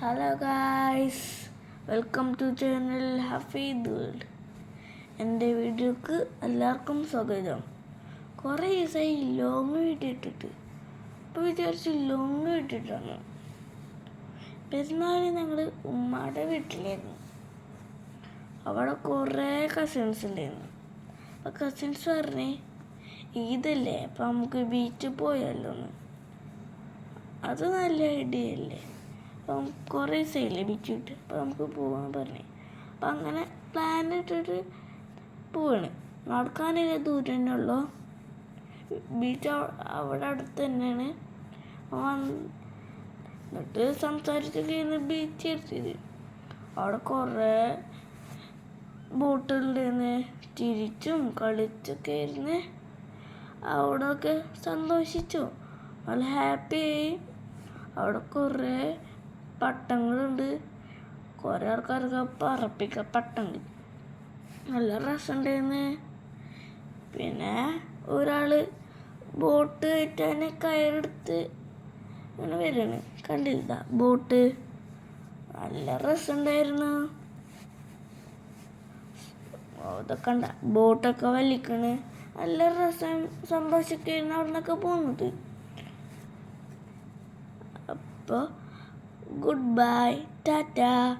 Hello guys welcome to channel Hafeed world എന്റെ വീഡിയോക്ക് എല്ലാവർക്കും സ്വാഗതം. കുറേ ദിവസമായി ലോങ് വീഡിയോ ഇട്ടിട്ട്. അപ്പോൾ വിചാരിച്ചു ലോങ് വീട്ടിട്ടാണ് പെരുന്നാളിൽ ഞങ്ങൾ ഉമ്മയുടെ വീട്ടിലായിരുന്നു. അവിടെ കുറേ കസിൻസ് ഉണ്ടായിരുന്നു അപ്പോൾ കസിൻസ് പറഞ്ഞേ ഈദല്ലേ അപ്പം നമുക്ക് ബീച്ചിൽ പോയാലോന്ന്. അത് നല്ല ഐഡിയ അല്ലേ? അപ്പം കുറേ സൈഡ് ലഭിച്ചിട്ട് അപ്പം നമുക്ക് പോകാൻ പറഞ്ഞു. അപ്പം അങ്ങനെ പ്ലാൻ ഇട്ടിട്ട് പോവാണ്. നടക്കാനേ ദൂരം തന്നെ ഉള്ളൂ. ബീച്ച് അവിടെ അടുത്ത് തന്നെയാണ്. എന്നിട്ട് എന്നിട്ട് സംസാരിച്ചൊക്കെയാണ് ബീച്ച് എത്തിയത്. അവിടെ കുറേ ബോട്ടുകളുണ്ടായിരുന്നു ചിരിച്ചും കളിച്ചൊക്കെ ഇരുന്ന് അവിടെയൊക്കെ സന്തോഷിച്ചു. നല്ല ഹാപ്പിയായി അവിടെ കുറേ പട്ടങ്ങളുണ്ട്. കുറേ ആൾക്കാർക്ക് പറപ്പിക്ക പട്ടങ്ങൾ. നല്ല രസമുണ്ടായിരുന്നു പിന്നെ ഒരാൾ ബോട്ട് കയറ്റാൻ കയറെടുത്ത് അങ്ങനെ വരികയാണ് കണ്ടില്ല? ബോട്ട്. നല്ല രസമുണ്ടായിരുന്നു അതൊക്കെ കണ്ട. ബോട്ടൊക്കെ വലിക്കണ്. നല്ല രസം സന്തോഷമൊക്കെയായിരുന്നു അവിടെ നിന്നൊക്കെ പോകുന്നത് അപ്പോൾ goodbye, tada.